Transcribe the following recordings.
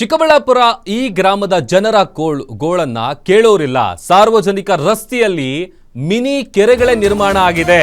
ಚಿಕ್ಕಬಳ್ಳಾಪುರ ಈ ಗ್ರಾಮದ ಜನರ ಕೋಳ್ ಗೋಳನ್ನ ಕೇಳೋರಿಲ್ಲ. ಸಾರ್ವಜನಿಕ ರಸ್ತೆಯಲ್ಲಿ ಮಿನಿ ಕೆರೆಗಳೇ ನಿರ್ಮಾಣ ಆಗಿದೆ.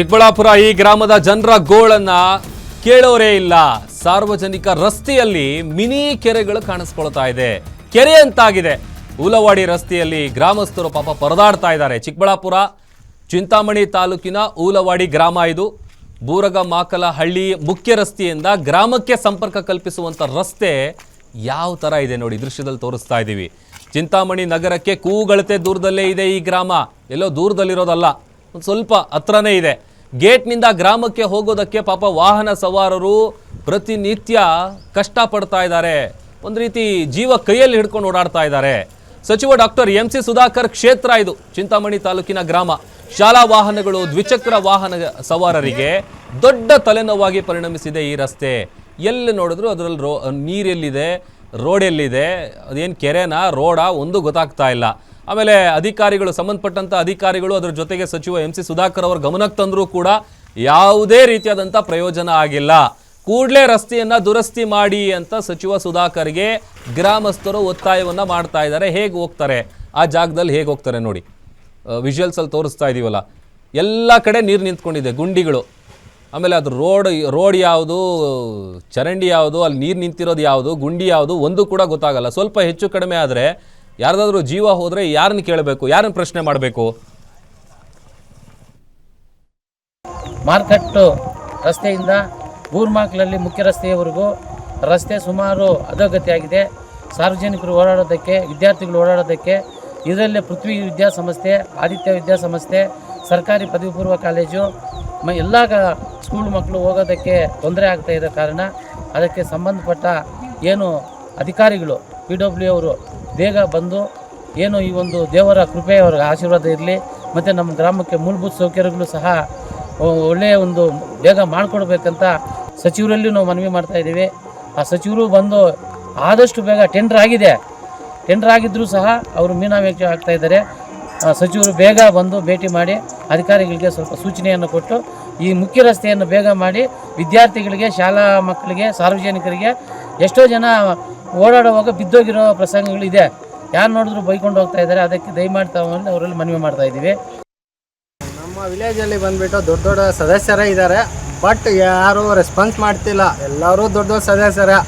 ಚಿಕ್ಕಬಳ್ಳಾಪುರ ಈ ಗ್ರಾಮದ ಜನರ ಗೋಳನ್ನ ಕೇಳೋರೇ ಇಲ್ಲ. ಸಾರ್ವಜನಿಕ ರಸ್ತೆಯಲ್ಲಿ ಮಿನಿ ಕೆರೆಗಳು ಕಾಣಿಸ್ಕೊಳ್ತಾ ಇದೆ. ಕೆರೆ ಅಂತಾಗಿದೆ. ಉಲವಾಡಿ ರಸ್ತೆಯಲ್ಲಿ ಗ್ರಾಮಸ್ಥರು ಪಾಪ ಪರದಾಡ್ತಾ ಇದ್ದಾರೆ. ಚಿಕ್ಕಬಳ್ಳಾಪುರ, ಚಿಂತಾಮಣಿ ತಾಲೂಕಿನ ಊಲವಾಡಿ ಗ್ರಾಮ ಇದು. ಬೂರಗ ಮಾಕಲ ಹಳ್ಳಿ ಮುಖ್ಯ ರಸ್ತೆಯಿಂದ ಗ್ರಾಮಕ್ಕೆ ಸಂಪರ್ಕ ಕಲ್ಪಿಸುವಂತ ರಸ್ತೆ ಯಾವ ತರ ಇದೆ ನೋಡಿ ದೃಶ್ಯದಲ್ಲಿ ತೋರಿಸ್ತಾ ಇದ್ದೀವಿ ಚಿಂತಾಮಣಿ ನಗರಕ್ಕೆ ಕೂಗಳತೆ ದೂರದಲ್ಲೇ ಇದೆ ಈ ಗ್ರಾಮ. ಎಲ್ಲೋ ದೂರದಲ್ಲಿರೋದಲ್ಲ. ಒಂದು ಸ್ವಲ್ಪ ಹತ್ರನೇ ಇದೆ. ಗೇಟ್ನಿಂದ ಗ್ರಾಮಕ್ಕೆ ಹೋಗೋದಕ್ಕೆ ಪಾಪ ವಾಹನ ಸವಾರರು ಪ್ರತಿನಿತ್ಯ ಕಷ್ಟಪಡ್ತಾ ಇದ್ದಾರೆ. ಒಂದು ರೀತಿ ಜೀವ ಕೈಯಲ್ಲಿ ಹಿಡ್ಕೊಂಡು ಓಡಾಡ್ತಾ ಇದ್ದಾರೆ. ಸಚಿವ ಡಾಕ್ಟರ್ ಎಂ ಸಿ ಸುಧಾಕರ್ ಕ್ಷೇತ್ರ ಇದು, ಚಿಂತಾಮಣಿ ತಾಲೂಕಿನ ಗ್ರಾಮ. ಶಾಲಾ ವಾಹನಗಳು ದ್ವಿಚಕ್ರ ವಾಹನ ಸವಾರರಿಗೆ ದೊಡ್ಡ ತಲೆನೋವಾಗಿ ಪರಿಣಮಿಸಿದೆ ಈ ರಸ್ತೆ. ಎಲ್ಲಿ ನೋಡಿದ್ರು ಅದರಲ್ಲಿ ರೋ, ನೀರೆಲ್ಲಿದೆ ರೋಡ್ ಎಲ್ಲಿದೆ ಅದೇನು ಕೆರೆನಾ, ರೋಡಾ, ಒಂದು ಗೊತ್ತಾಗ್ತಾ ಇಲ್ಲ. ಆಮೇಲೆ ಅಧಿಕಾರಿಗಳು, ಸಂಬಂಧಪಟ್ಟಂತ ಅಧಿಕಾರಿಗಳು, ಅದರ ಜೊತೆಗೆ ಸಚಿವ ಎಂ ಸಿ ಸುಧಾಕರ್ ಅವರ ಗಮನಕ್ಕೆ ತಂದರೂ ಕೂಡ ಯಾವುದೇ ರೀತಿಯಾದಂಥ ಪ್ರಯೋಜನ ಆಗಿಲ್ಲ. ಕೂಡಲೇ ರಸ್ತೆಯನ್ನ ದುರಸ್ತಿ ಮಾಡಿ ಅಂತ ಸಚಿವ ಸುಧಾಕರ್ಗೆ ಗ್ರಾಮಸ್ಥರು ಒತ್ತಾಯವನ್ನ ಮಾಡ್ತಾ ಇದ್ದಾರೆ. ಹೇಗೆ ಹೋಗ್ತಾರೆ? ಆ ಜಾಗದಲ್ಲಿ ಹೇಗೆ ಹೋಗ್ತಾರೆ ನೋಡಿ. ವಿಜುವಲ್ಸ್ ಅಲ್ಲಿ ತೋರಿಸ್ತಾ ಇದೀವಲ್ಲ. ಎಲ್ಲ ಕಡೆ ನೀರು ನಿಂತ್ಕೊಂಡಿದೆ, ಗುಂಡಿಗಳು. ಆಮೇಲೆ ಅದು ರೋಡ್ ರೋಡ್ ಯಾವುದು, ಚರಂಡಿ ಯಾವುದು, ಅಲ್ಲಿ ನೀರು ನಿಂತಿರೋದು ಯಾವುದು, ಗುಂಡಿ ಯಾವುದು, ಒಂದು ಕೂಡ ಗೊತ್ತಾಗಲ್ಲ. ಸ್ವಲ್ಪ ಹೆಚ್ಚು ಕಡಿಮೆ ಆದರೆ ಯಾರ್ದಾದ್ರೂ ಜೀವ ಹೋದರೆ ಯಾರನ್ನ ಕೇಳಬೇಕು, ಯಾರನ್ನ ಪ್ರಶ್ನೆ ಮಾಡಬೇಕು? ಮಾರ್ಕಟ್ಟು ರಸ್ತೆಯಿಂದ ಬೂರ್ಮಾಕ್ಲಲ್ಲಿ ಮುಖ್ಯ ರಸ್ತೆಯವರೆಗೂ ರಸ್ತೆ ಸುಮಾರು ಅಧೋಗತಿಯಾಗಿದೆ. ಸಾರ್ವಜನಿಕರು ಓಡಾಡೋದಕ್ಕೆ, ವಿದ್ಯಾರ್ಥಿಗಳು ಓಡಾಡೋದಕ್ಕೆ, ಇದರಲ್ಲೇ ಪೃಥ್ವಿ ವಿದ್ಯಾಸಂಸ್ಥೆ ಆದಿತ್ಯ ವಿದ್ಯಾಸಂಸ್ಥೆ ಸರ್ಕಾರಿ ಪದವಿ ಪೂರ್ವ ಕಾಲೇಜು, ಮ ಎಲ್ಲ ಸ್ಕೂಲ್ ಮಕ್ಕಳು ಹೋಗೋದಕ್ಕೆ ತೊಂದರೆ ಆಗ್ತಾ ಇರೋ ಕಾರಣ ಅದಕ್ಕೆ ಸಂಬಂಧಪಟ್ಟ ಏನು ಅಧಿಕಾರಿಗಳು ಪಿ ಡಬ್ಲ್ಯೂ ಅವರು ಬೇಗ ಬಂದು ಏನು ಈ ಒಂದು ದೇವರ ಕೃಪೆ ಅವ್ರ ಆಶೀರ್ವಾದ ಇರಲಿ, ಮತ್ತು ನಮ್ಮ ಗ್ರಾಮಕ್ಕೆ ಮೂಲಭೂತ ಸೌಕರ್ಯಗಳು ಸಹ ಒಳ್ಳೆಯ ಒಂದು ಬೇಗ ಮಾಡಿಕೊಡ್ಬೇಕಂತ ಸಚಿವರಲ್ಲಿ ನಾವು ಮನವಿ ಮಾಡ್ತಾ ಇದ್ದೀವಿ. ಆ ಸಚಿವರು ಬಂದು ಆದಷ್ಟು ಬೇಗ ಟೆಂಡರ್ ಆಗಿದೆ. ಟೆಂಡರ್ ಆಗಿದ್ದರೂ ಸಹ ಅವರು ಮೀನಾವೇಕ್ಷ ಆಗ್ತಾ ಇದ್ದಾರೆ. ಸಚಿವರು ಬೇಗ ಬಂದು ಭೇಟಿ ಮಾಡಿ ಅಧಿಕಾರಿಗಳಿಗೆ ಸ್ವಲ್ಪ ಸೂಚನೆಯನ್ನು ಕೊಟ್ಟು ಈ ಮುಖ್ಯ ರಸ್ತೆಯನ್ನು ಬೇಗ ಮಾಡಿ ವಿದ್ಯಾರ್ಥಿಗಳಿಗೆ, ಶಾಲಾ ಮಕ್ಕಳಿಗೆ, ಸಾರ್ವಜನಿಕರಿಗೆ ಎಷ್ಟೋ ಜನ ಓಡಾಡುವಾಗ ಬಿದ್ದೋಗಿರೋ ಪ್ರಸಂಗಗಳಿದೆ. ಯಾರು ನೋಡಿದ್ರು ಬೈಕೊಂಡು ಹೋಗ್ತಾ ಇದ್ದಾರೆ. ಅದಕ್ಕೆ ದಯಮಾಡಿ ತಗೊಂಡು ಅವರಲ್ಲಿ ಮನವಿ ಮಾಡ್ತಾ ಇದ್ದೀವಿ. ನಮ್ಮ ವಿಲೇಜಲ್ಲಿ ಬಂದುಬಿಟ್ಟು ದೊಡ್ಡ ದೊಡ್ಡ ಸದಸ್ಯರೇ ಇದ್ದಾರೆ. ಬಟ್ ಯಾರು ರೆಸ್ಪಾನ್ಸ್ ಮಾಡ್ತಿಲ್ಲ. ಎಲ್ಲರೂ ದೊಡ್ಡ ದೊಡ್ಡ ಸದಸ್ಯರೇ.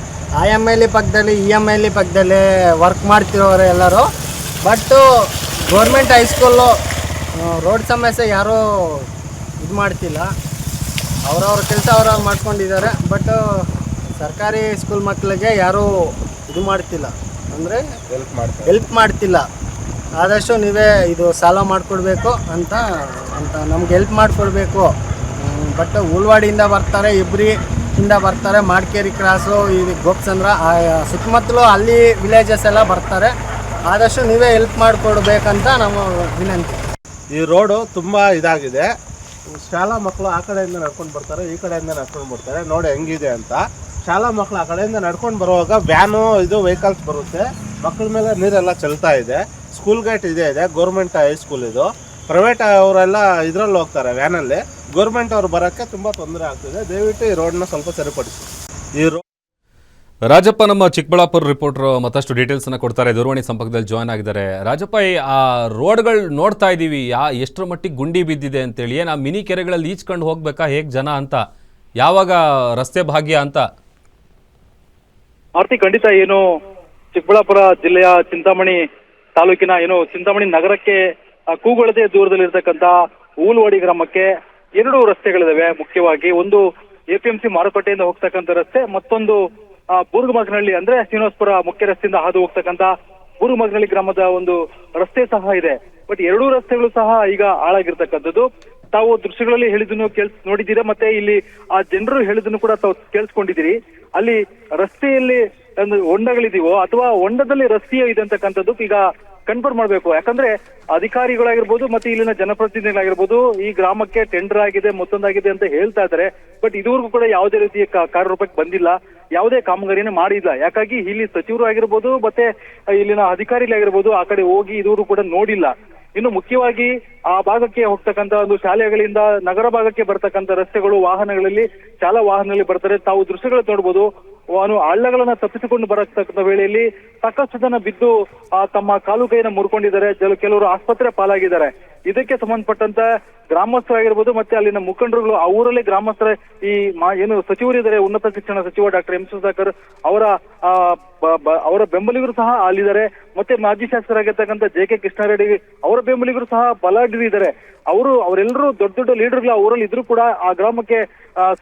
ಐ ಎಂ ಎಲ್ ಪಕ್ಕದಲ್ಲಿ ಇ ಎಂ ಎಲ್ ಇ ಪಕ್ಕದಲ್ಲಿ ವರ್ಕ್ ಮಾಡ್ತಿರೋರು ಎಲ್ಲರೂ. ಬಟ್ಟು ಗೌರ್ಮೆಂಟ್ ಹೈಸ್ಕೂಲು ರೋಡ್ ಸಮಸ್ಯೆ ಯಾರೂ ಇದು ಮಾಡ್ತಿಲ್ಲ. ಅವರವ್ರ ಕೆಲಸ ಅವ್ರವ್ರು ಮಾಡ್ಕೊಂಡಿದ್ದಾರೆ. ಬಟ್ ಸರ್ಕಾರಿ ಸ್ಕೂಲ್ ಮಕ್ಕಳಿಗೆ ಯಾರೂ ಇದು ಮಾಡ್ತಿಲ್ಲ. ಅಂದರೆ ಹೆಲ್ಪ್ ಮಾಡ್ತಾರೆ. ಹೆಲ್ಪ್ ಮಾಡ್ತಿಲ್ಲ. ಆದಷ್ಟು ನೀವೇ ಇದು ಸಾಲ ಮಾಡಿಕೊಡ್ಬೇಕು ಅಂತ ಅಂತ ನಮ್ಗೆ ಹೆಲ್ಪ್ ಮಾಡಿಕೊಡ್ಬೇಕು. ಬಟ್ ಉಳ್ವಾಡಿಯಿಂದ ಬರ್ತಾರೆ ಇಬ್ರಿ ಇಂದ ಬರ್ತಾರೆ ಮಾಡ್ಕೇರಿ ಕ್ರಾಸು ಈ ಗೋಪ್ಚಂದ್ರ ಆ ಸುತ್ತಮುತ್ತಲು ಅಲ್ಲಿ ವಿಲೇಜಸ್ ಎಲ್ಲ ಬರ್ತಾರೆ. ಆದಷ್ಟು ನೀವೇ ಹೆಲ್ಪ್ ಮಾಡಿಕೊಡ್ಬೇಕಂತ ನಮ್ಮ ವಿನಂತಿ. ಈ ರೋಡು ತುಂಬ ಇದಾಗಿದೆ. ಶಾಲಾ ಮಕ್ಕಳು ಆ ಕಡೆಯಿಂದ ನಡ್ಕೊಂಡು ಬರ್ತಾರೆ ಈ ಕಡೆಯಿಂದ ನಡ್ಕೊಂಡು ಬರ್ತಾರೆ. ನೋಡಿ ಹೆಂಗಿದೆ ಅಂತ. ಶಾಲಾ ಮಕ್ಕಳು ಆ ಕಡೆಯಿಂದ ನಡ್ಕೊಂಡು ಬರುವಾಗ ವ್ಯಾನು, ಇದು ವೆಹಿಕಲ್ಸ್ ಬರುತ್ತೆ. ಮಕ್ಕಳ ಮೇಲೆ ನೀರೆಲ್ಲ ಚೆಲ್ತಾ ಇದೆ. ಸ್ಕೂಲ್ ಗೇಟ್ ಇದೆ ಇದೆ. ಗೌರ್ಮೆಂಟ್ ಹೈಸ್ಕೂಲ್ ಇದು. ಪ್ರೈವೇಟ್ ಅವರೆಲ್ಲ ಇದರಲ್ಲಿ ಹೋಗ್ತಾರೆ ವ್ಯಾನಲ್ಲಿ. ಗೌರ್ಮೆಂಟ್ ಅವ್ರು ಬರೋಕ್ಕೆ ತುಂಬ ತೊಂದರೆ ಆಗ್ತಿದೆ. ದಯವಿಟ್ಟು ಈ ರೋಡ್ನ ಸ್ವಲ್ಪ ಸರಿಪಡಿಸಿ. ಈ ರೋ ರಾಜಪ್ಪ, ನಮ್ಮ ಚಿಕ್ಕಬಳ್ಳಾಪುರ ರಿಪೋರ್ಟರ್ ಮತ್ತಷ್ಟು ಡೀಟೇಲ್ಸನ್ನು ಕೊಡ್ತಾರೆ. ದೂರವಾಣಿ ಸಂಪರ್ಕದಲ್ಲಿ ಜಾಯ್ನ್ ಆಗಿದ್ದಾರೆ. ರಾಜಪ್ಪ ಆ ರೋಡ್ಗಳು ನೋಡ್ತಾ ಇದ್ದೀವಿ ಯಾ, ಎಷ್ಟರ ಮಟ್ಟಿಗೆ ಗುಂಡಿ ಬಿದ್ದಿದೆ ಅಂತೇಳಿ. ಏನು ಆ ಮಿನಿ ಕೆರೆಗಳಲ್ಲಿ ಈಚ್ಕೊಂಡು ಹೋಗ್ಬೇಕಾ? ಹೇಗೆ ಜನ ಅಂತ. ಯಾವಾಗ ರಸ್ತೆ ಭಾಗ್ಯ ಅಂತ. ಆರ್ತಿ ಖಂಡಿತ ಏನು ಚಿಕ್ಕಬಳ್ಳಾಪುರ ಜಿಲ್ಲೆಯ ಚಿಂತಾಮಣಿ ತಾಲೂಕಿನ ಏನು ಚಿಂತಾಮಣಿ ನಗರಕ್ಕೆ ಕೂಗೊಳದೆ ದೂರದಲ್ಲಿರ್ತಕ್ಕಂತ ಊಲ್ವಾಡಿ ಗ್ರಾಮಕ್ಕೆ ಎರಡು ರಸ್ತೆಗಳಿದಾವೆ ಮುಖ್ಯವಾಗಿ. ಒಂದು ಎಪಿಎಂಸಿ ಮಾರುಕಟ್ಟೆಯಿಂದ ಹೋಗ್ತಕ್ಕಂಥ ರಸ್ತೆ, ಮತ್ತೊಂದು ಬೂರ್ಗಮಗ್ನಹಳ್ಳಿ ಅಂದ್ರೆ ಶ್ರೀನಿವಾಸ್ಪುರ ಮುಖ್ಯ ರಸ್ತೆಯಿಂದ ಹಾದು ಹೋಗ್ತಕ್ಕಂಥ ಬೂರ್ಗಮಗ್ನಹಳ್ಳಿ ಗ್ರಾಮದ ಒಂದು ರಸ್ತೆ ಸಹ ಇದೆ. ಬಟ್ ಎರಡೂ ರಸ್ತೆಗಳು ಸಹ ಈಗ ಹಾಳಾಗಿರ್ತಕ್ಕಂಥದ್ದು. ತಾವು ದೃಶ್ಯಗಳಲ್ಲಿ ಹೇಳಿದನ್ನು ಕೇಳ್ ನೋಡಿದ್ದೀರಾ? ಮತ್ತೆ ಇಲ್ಲಿ ಆ ಜನರು ಹೇಳಿದ್ದನ್ನು ಕೂಡ ತಾವು ಕೇಳಿಸ್ಕೊಂಡಿದ್ದೀರಿ. ಅಲ್ಲಿ ರಸ್ತೆಯಲ್ಲಿ ಒಂದು ಹೊಂಡಗಳಿದೆಯೋ ಅಥವಾ ಹೊಂಡದಲ್ಲಿ ರಸ್ತೆಯೋ ಇದೆ ಅಂತಕ್ಕಂಥದ್ದು ಈಗ ಕನ್ಫರ್ಮ್ ಮಾಡಬೇಕು. ಯಾಕಂದ್ರೆ ಅಧಿಕಾರಿಗಳಾಗಿರ್ಬೋದು ಮತ್ತೆ ಇಲ್ಲಿನ ಜನಪ್ರತಿನಿಧಿಗಳಾಗಿರ್ಬೋದು ಈ ಗ್ರಾಮಕ್ಕೆ ಟೆಂಡರ್ ಆಗಿದೆ, ಮತ್ತೊಂದಾಗಿದೆ ಅಂತ ಹೇಳ್ತಾ ಇದ್ದಾರೆ. ಬಟ್ ಇದುವರೆಗೂ ಕೂಡ ಯಾವುದೇ ರೀತಿಯ ಕಾರ್ಯರೂಪಕ್ಕೆ ಬಂದಿಲ್ಲ. ಯಾವುದೇ ಕಾಮಗಾರಿನೇ ಮಾಡಿಲ್ಲ. ಯಾಕಾಗಿ? ಇಲ್ಲಿ ಸಚಿವರು ಆಗಿರ್ಬೋದು, ಮತ್ತೆ ಇಲ್ಲಿನ ಅಧಿಕಾರಿಗಳಾಗಿರ್ಬೋದು ಆ ಕಡೆ ಹೋಗಿ ಇದುವರೆಗೂ ಕೂಡ ನೋಡಿಲ್ಲ. ಇನ್ನು ಮುಖ್ಯವಾಗಿ ಆ ಭಾಗಕ್ಕೆ ಹೋಗ್ತಕ್ಕಂತ ಒಂದು ಶಾಲೆಗಳಿಂದ ನಗರ ಭಾಗಕ್ಕೆ ಬರ್ತಕ್ಕಂತ ರಸ್ತೆಗಳು, ವಾಹನಗಳಲ್ಲಿ ಶಾಲಾ ವಾಹನಗಳಲ್ಲಿ ಬರ್ತಾರೆ. ತಾವು ದೃಶ್ಯಗಳು ನೋಡ್ಬೋದು. ಅವನು ಹಳ್ಳಗಳನ್ನ ತಪ್ಪಿಸಿಕೊಂಡು ಬರತಕ್ಕಂಥ ವೇಳೆಯಲ್ಲಿ ಸಾಕಷ್ಟು ಜನ ಬಿದ್ದು ತಮ್ಮ ಕಾಲು ಕೈನ ಮುರ್ಕೊಂಡಿದ್ದಾರೆ. ಕೆಲವರು ಆಸ್ಪತ್ರೆ ಪಾಲಾಗಿದ್ದಾರೆ. ಇದಕ್ಕೆ ಸಂಬಂಧಪಟ್ಟಂತ ಗ್ರಾಮಸ್ಥರಾಗಿರ್ಬೋದು ಮತ್ತೆ ಅಲ್ಲಿನ ಮುಖಂಡರುಗಳು, ಆ ಗ್ರಾಮಸ್ಥರ ಈ ಏನು ಸಚಿವರಿದ್ದಾರೆ ಉನ್ನತ ಶಿಕ್ಷಣ ಸಚಿವ ಡಾಕ್ಟರ್ ಎಂ ಸುಧಾಕರ್ ಅವರ ಅವರ ಬೆಂಬಲಿಗರು ಸಹ ಅಲ್ಲಿದ್ದಾರೆ. ಮತ್ತೆ ಮಾಜಿ ಶಾಸಕರಾಗಿರ್ತಕ್ಕಂಥ ಜೆ ಕೆ ಕೃಷ್ಣಾರೆಡ್ಡಿ ಅವರ ಬೆಂಬಲಿಗರು ಸಹ ಬಲಾಢ್ಯರಿದ್ದಾರೆ ಅವರು, ಅವರೆಲ್ಲರೂ ದೊಡ್ಡ ದೊಡ್ಡ ಲೀಡರ್ಗಳು, ಆ ಊರಲ್ಲಿ ಇದ್ರು ಕೂಡ ಆ ಗ್ರಾಮಕ್ಕೆ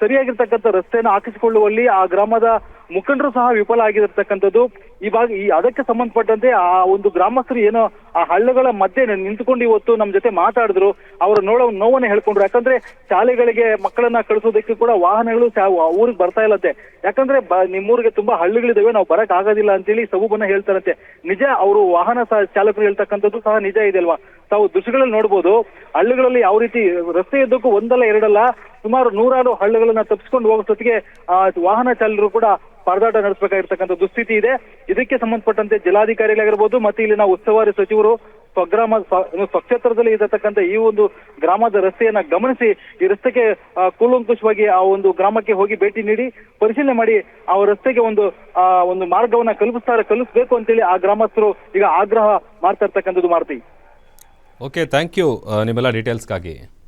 ಸರಿಯಾಗಿರ್ತಕ್ಕಂಥ ರಸ್ತೆಯನ್ನು ಹಾಕಿಸಿಕೊಳ್ಳುವಲ್ಲಿ ಆ ಗ್ರಾಮದ ಮುಖಂಡರು ಸಹ ವಿಫಲ ಆಗಿರತಕ್ಕಂಥದ್ದು. ಇವಾಗ ಈ ಅದಕ್ಕೆ ಸಂಬಂಧಪಟ್ಟಂತೆ ಆ ಒಂದು ಗ್ರಾಮಸ್ಥರು ಏನೋ ಆ ಹಳ್ಳಗಳ ಮಧ್ಯೆ ನಿಂತುಕೊಂಡು ಇವತ್ತು ನಮ್ಮ ಜೊತೆ ಮಾತಾಡಿದ್ರು. ಅವರ ನೋಡೋ ನೋವನ್ನು ಹೇಳ್ಕೊಂಡ್ರು. ಯಾಕಂದ್ರೆ ಶಾಲೆಗಳಿಗೆ ಮಕ್ಕಳನ್ನ ಕಳಿಸೋದಕ್ಕೆ ಕೂಡ ವಾಹನಗಳು ಊರಿಗೆ ಬರ್ತಾ ಇಲ್ಲತ್ತೆ. ಯಾಕಂದ್ರೆ ನಿಮ್ಮೂರಿಗೆ ತುಂಬಾ ಹಳ್ಳಿಗಳಿದಾವೆ, ನಾವು ಬರಕ್ ಆಗೋದಿಲ್ಲ ಅಂತೇಳಿ ಸಬೂಬನ್ನ ಹೇಳ್ತಾರಂತೆ. ನಿಜ ಅವರು ವಾಹನ ಚಾಲಕರು ಹೇಳ್ತಕ್ಕಂಥದ್ದು ಸಹ ನಿಜ ಇದೆ ಅಲ್ವಾ? ತಾವು ದೃಶ್ಯಗಳಲ್ಲಿ ನೋಡ್ಬೋದು, ಹಳ್ಳಿಗಳಲ್ಲಿ ಯಾವ ರೀತಿ ರಸ್ತೆ ಇದ್ದಕ್ಕೂ ಒಂದಲ್ಲ ಎರಡಲ್ಲ ಸುಮಾರು ನೂರಾರು ಹಳ್ಳಿಗಳನ್ನ ತಪ್ಪಿಸ್ಕೊಂಡು ಆ, ವಾಹನ ಚಾಲಕರು ಕೂಡ ಪರದಾಟ ನಡೆಸಬೇಕಾಗಿರ್ತಕ್ಕಂಥ ದುಸ್ಥಿತಿ ಇದೆ. ಇದಕ್ಕೆ ಸಂಬಂಧಪಟ್ಟಂತೆ ಜಿಲ್ಲಾಧಿಕಾರಿಗಳಾಗಿರ್ಬೋದು ಮತ್ತೆ ಇಲ್ಲಿನ ಉಸ್ತುವಾರಿ ಸಚಿವರು, ಸ್ವಗ್ರಾಮ, ಸ್ವ- ಸ್ವಕ್ಷೇತ್ರದಲ್ಲಿ ಇರತಕ್ಕಂಥ ಈ ಒಂದು ಗ್ರಾಮದ ರಸ್ತೆಯನ್ನ ಗಮನಿಸಿ, ಈ ರಸ್ತೆಗೆ ಕೂಲಂಕುಷವಾಗಿ ಆ ಒಂದು ಗ್ರಾಮಕ್ಕೆ ಹೋಗಿ ಭೇಟಿ ನೀಡಿ, ಪರಿಶೀಲನೆ ಮಾಡಿ, ಆ ರಸ್ತೆಗೆ ಒಂದು, ಆ, ಒಂದು ಮಾರ್ಗವನ್ನ ಕಲ್ಪಿಸ್ತಾರೆ, ಕಲ್ಪಿಸಬೇಕು ಅಂತೇಳಿ ಆ ಗ್ರಾಮಸ್ಥರು ಈಗ ಆಗ್ರಹ ಮಾಡ್ತಾ ಇರ್ತಕ್ಕಂಥದ್ದು ಮಾಡ್ತೀವಿ ಓಕೆ ಥ್ಯಾಂಕ್ ಯು ನಿಮ್ಮೆಲ್ಲ ಡೀಟೇಲ್ಸ್ಗಾಗಿ